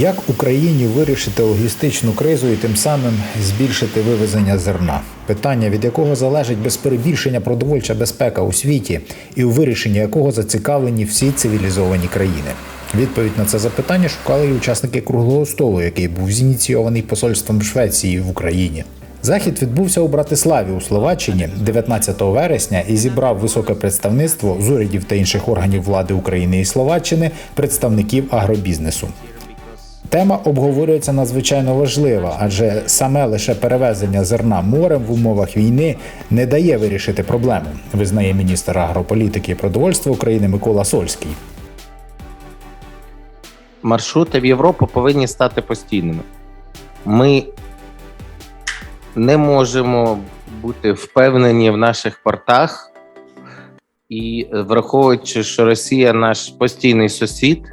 Як Україні вирішити логістичну кризу і тим самим збільшити вивезення зерна? Питання, від якого залежить без перебільшення продовольча безпека у світі, і у вирішенні якого зацікавлені всі цивілізовані країни. Відповідь на це запитання шукали і учасники круглого столу, який був зініційований посольством Швеції в Україні. Захід відбувся у Братиславі у Словаччині 19 вересня і зібрав високе представництво з урядів та інших органів влади України і Словаччини, представників агробізнесу. Тема обговорюється надзвичайно важлива, адже саме лише перевезення зерна морем в умовах війни не дає вирішити проблему, визнає міністр агрополітики і продовольства України Микола Сольський. маршрути в Європу повинні стати постійними. Ми не можемо бути впевнені в наших портах, і враховуючи, що Росія наш постійний сусід,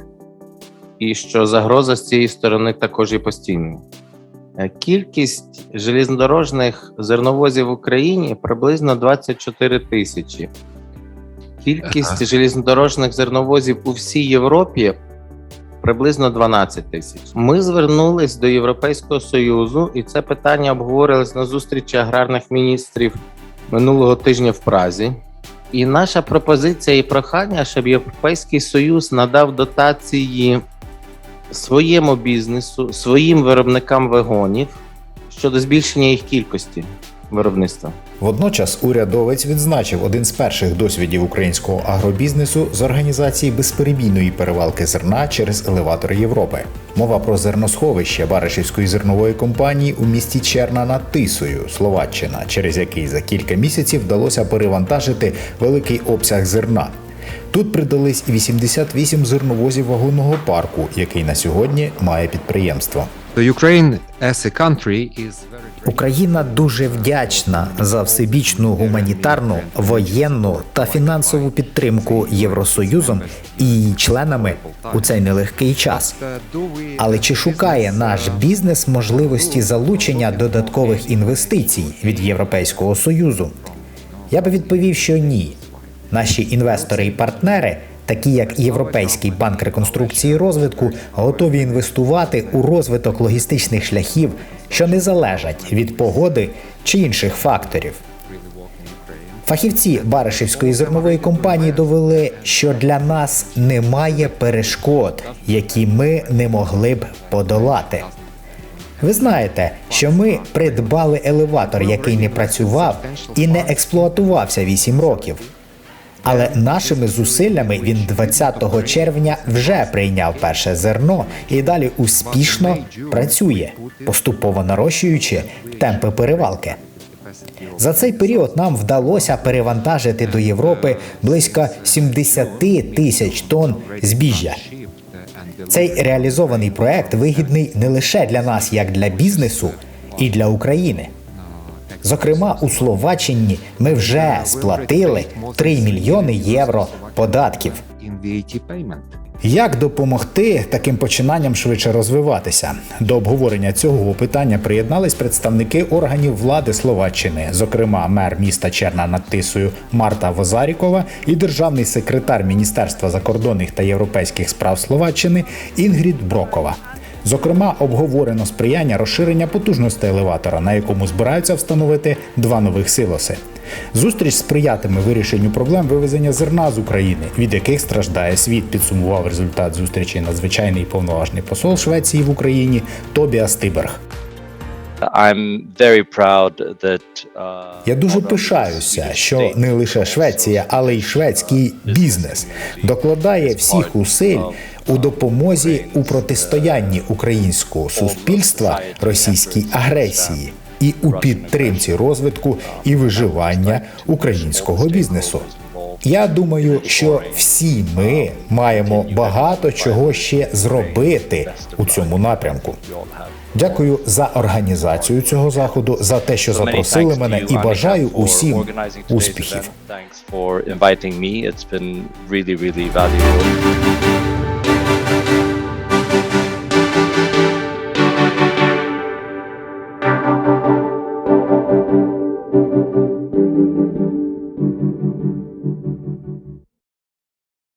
і що загроза з цієї сторони також є постійною. Е, Кількість железнодорожних зерновозів в Україні приблизно 24 тисячі. Кількість Ага. железнодорожних зерновозів у всій Європі приблизно 12 тисяч. Ми звернулись до Європейського союзу, і це питання обговорилось на зустрічі аграрних міністрів минулого тижня в Празі. І наша пропозиція і прохання, щоб Європейський Союз надав дотації своєму бізнесу, своїм виробникам вагонів щодо збільшення їх кількості виробництва. Водночас урядовець відзначив один з перших досвідів українського агробізнесу з організації безперебійної перевалки зерна через елеватори Європи. Мова про зерносховище Баришівської зернової компанії у місті Черна над Тисою, Словаччина, через який за кілька місяців вдалося перевантажити великий обсяг зерна. Тут придались 88 зерновозів вагонного парку, який на сьогодні має підприємство. Україна дуже вдячна за всебічну гуманітарну, воєнну та фінансову підтримку Євросоюзом і її членами у цей нелегкий час. Але чи шукає наш бізнес можливості залучення додаткових інвестицій від Європейського союзу? Я би відповів, що ні. Наші інвестори і партнери, такі як Європейський банк реконструкції і розвитку, готові інвестувати у розвиток логістичних шляхів, що не залежать від погоди чи інших факторів. Фахівці Баришівської зернової компанії довели, що для нас немає перешкод, які ми не могли б подолати. Ви знаєте, що ми придбали елеватор, який не працював і не експлуатувався 8 років. Але нашими зусиллями він 20 червня вже прийняв перше зерно і далі успішно працює, поступово нарощуючи темпи перевалки. За цей період нам вдалося перевантажити до Європи близько 70 тисяч тонн збіжжя. Цей реалізований проект вигідний не лише для нас, як для бізнесу, і для України. Зокрема, у Словаччині ми вже сплатили 3 мільйони євро податків. Як допомогти таким починанням швидше розвиватися? До обговорення цього питання приєднались представники органів влади Словаччини, зокрема мер міста Черна над Тисою Марта Возарікова і державний секретар Міністерства закордонних та європейських справ Словаччини Інгрід Брокова. Зокрема, обговорено сприяння розширення потужностей елеватора, на якому збираються встановити два нових силоси. Зустріч сприятиме вирішенню проблем вивезення зерна з України, від яких страждає світ. Підсумував результат зустрічі надзвичайний повноважний посол Швеції в Україні Тобіас Тиберг. I'm very proud that uh, Я дуже пишаюся, що не лише Швеція, але й шведський бізнес докладає всіх усиль у допомозі у протистоянні українського суспільства російській агресії і у підтримці розвитку і виживання українського бізнесу. Я думаю, що всі ми маємо багато чого ще зробити у цьому напрямку. Дякую за організацію цього заходу, за те, що запросили мене, і бажаю усім успіхів.